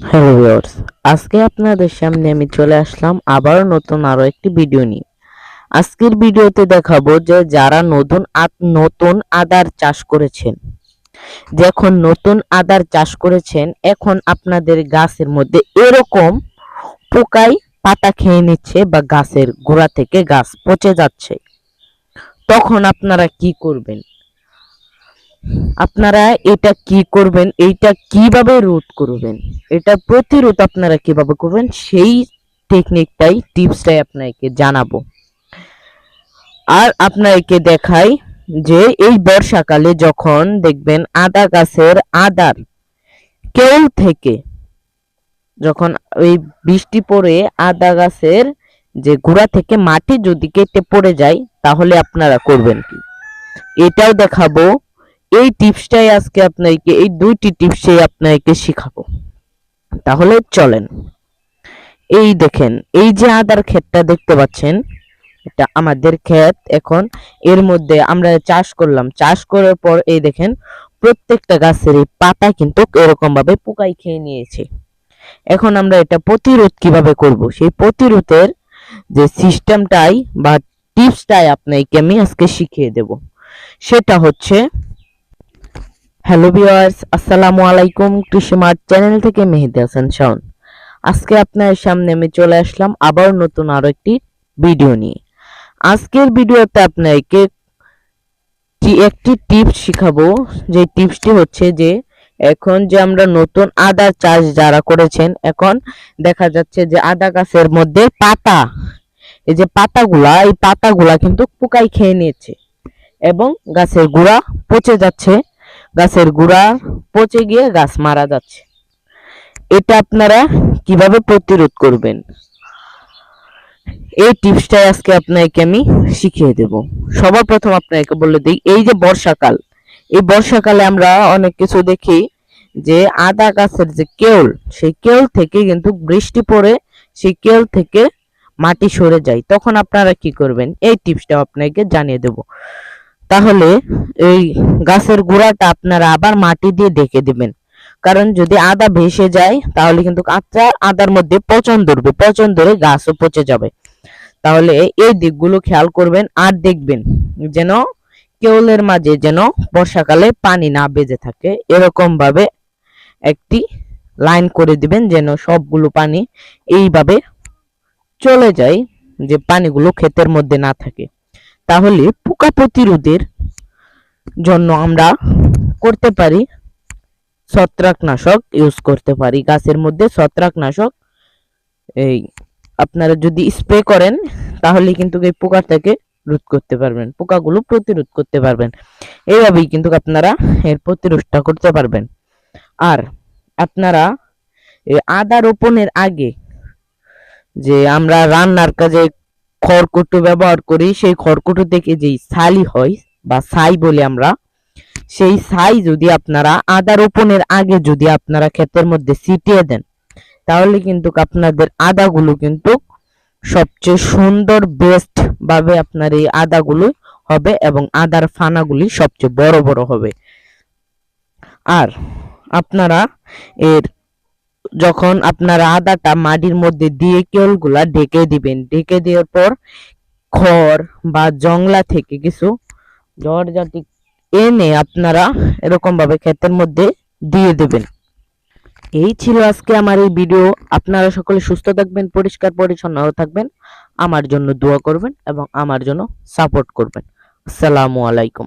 Hello viewers আজকে আপনাদের সামনে আমি চলে আসলাম আবার নতুন আরও একটি ভিডিও নিয়ে। আজকের ভিডিওতে দেখাবো যে যারা নতুন নতুন আদার চাষ করেছেন, যখন নতুন আদার চাষ করেছেন, এখন আপনাদের গাছের মধ্যে এরকম পোকাই পাতা খেয়ে নিচ্ছে বা গাছের গোড়া থেকে গাছ পচে যাচ্ছে। তখন আপনারা কি করবেন? আপনারা এটা কি করবেন, এইটা কীভাবে রোধ করবেন, এটা প্রতিরোধ আপনারা কীভাবে করবেন, সেই টেকনিকটাই টিপসটাই আপনাকে জানাব। আর আপনাকে দেখাই যে এই বর্ষাকালে যখন দেখবেন আদা গাছের আদার কেউ থেকে যখন ওই বৃষ্টি পড়ে আদা গাছের যে গোড়া থেকে মাটি যদি কেটে পড়ে যায়, তাহলে আপনারা করবেন কি? এটাও দেখাবো এই টিপসটাই আজকে আপনাকে, এই দুইটি টিপসই আপনাকে শেখাবো। তাহলে চলেন। এই দেখেন, এই যে আদার ক্ষেতটা দেখতে পাচ্ছেন, এটা আমাদের ক্ষেত এখন। এর মধ্যে আমরা চাষ করলাম। চাষ করার পর এই দেখেন, প্রত্যেকটা গাছের এই পাতা কিন্তু এরকম ভাবে পোকাই খেয়ে নিয়েছে। এখন আমরা এটা প্রতিরোধ কীভাবে করব? সেই প্রতিরোধের যে সিস্টেমটাই বা টিপসটাই আপনাকে আমি আজকে শিখিয়ে দেব। সেটা হচ্ছে হ্যালো ভিউয়ার্স আসসালামু আলাইকুম কৃষি মার্ট চ্যানেল থেকে মেহেদি হাসান শাওন আজকে আপনার সামনে আমি চলে আসলাম আবার নতুন আরও একটি ভিডিও নিয়ে। আজকের ভিডিওতে আপনাকে একটি টিপস শিখাবো, যে টিপসটি হচ্ছে যে, এখন যে আমরা নতুন আদা চাষ যারা করেছেন, এখন দেখা যাচ্ছে যে আদা গাছের মধ্যে পাতা, এই যে পাতাগুলা, এই পাতাগুলা কিন্তু পোকাই খেয়ে নিয়েছে এবং গাছের গোড়া পচে যাচ্ছে। গাছের গোড়া পচে গিয়ে গাছ মারা যাচ্ছে। এটা আপনারা কীভাবে প্রতিরোধ করবেন? এই টিপসটাই আজকে আপনাকে আমি শিখিয়ে দেব। সবার প্রথম আপনাকে বলে দিই, এই যে বর্ষাকাল, এই বর্ষাকালে আমরা অনেক কিছু দেখি যে আদা গাছের যে কেউল, সেই কেউল থেকে কিন্তু বৃষ্টি পড়ে, সেই কেউল থেকে মাটি সরে যায়। তখন আপনারা কি করবেন? এই টিপসটা আপনাকে জানিয়ে দেব। তাহলে এই গাছের গোড়াটা আপনারা আবার মাটি দিয়ে ঢেকে দিবেন। কারণ যদি আদা ভেসে যায়, তাহলে কিন্তু আদা আদার মধ্যে পচন ধরবে, পচন ধরে গাছও পচে যাবে। তাহলে এই দিকগুলো খেয়াল করবেন আর দেখবেন যেন কেওলের মাঝে যেন বর্ষাকালে পানি না বেজে থাকে। এরকম ভাবে একটি লাইন করে দিবেন যেন সবগুলো পানি এইভাবে চলে যায়, যে পানিগুলো ক্ষেতের মধ্যে না থাকে। তাহলে পোকা প্রতিরোধের জন্য আমরা করতে পারি ছত্রাকনাশক ইউজ করতে পারি। গাছের মধ্যে ছত্রাকনাশক, এই আপনারা যদি স্প্রে করেন, তাহলে কিন্তু এই পোকা থেকে রোধ করতে পারবেন, পোকাগুলো প্রতিরোধ করতে পারবেন। এইভাবেই কিন্তু আপনারা এর প্রতিরোধটা করতে পারবেন। আর আপনারা আদা রোপণের আগে যে আমরা রান্নার কাজে খড়কুটো ব্যবহার করি, সেই খড়কুটো থেকে যেই ছালি হয়, বা ছাই বলি আমরা, সেই ছাই যদি আপনারা আদা রোপণের আগে যদি আপনারা ক্ষেতের মধ্যে ছিটিয়ে দেন, তাহলে কিন্তু আপনাদের আদাগুলো কিন্তু সবচেয়ে সুন্দর বেস্ট ভাবে আপনার এই আদাগুলো হবে এবং আদার ফানাগুলি সবচেয়ে বড় বড় হবে। আর আপনারা এর যখন আপনারা আদাটা মাটির মধ্যে দিয়ে কেলগুলা ঢেকে দিবেন, ঢেকে দেওয়ার পর খড় বা জংলা থেকে কিছু জড়জাতি এনে আপনারা এরকম ভাবে ক্ষেতের মধ্যে দিয়ে দেবেন। এই ছিল আজকে আমার এই ভিডিও। আপনারা সকলে সুস্থ থাকবেন, পরিষ্কার, পরিচ্ছন্ন থাকবেন, আমার জন্য দোয়া করবেন এবং আমার জন্য সাপোর্ট করবেন। আসসালামু আলাইকুম।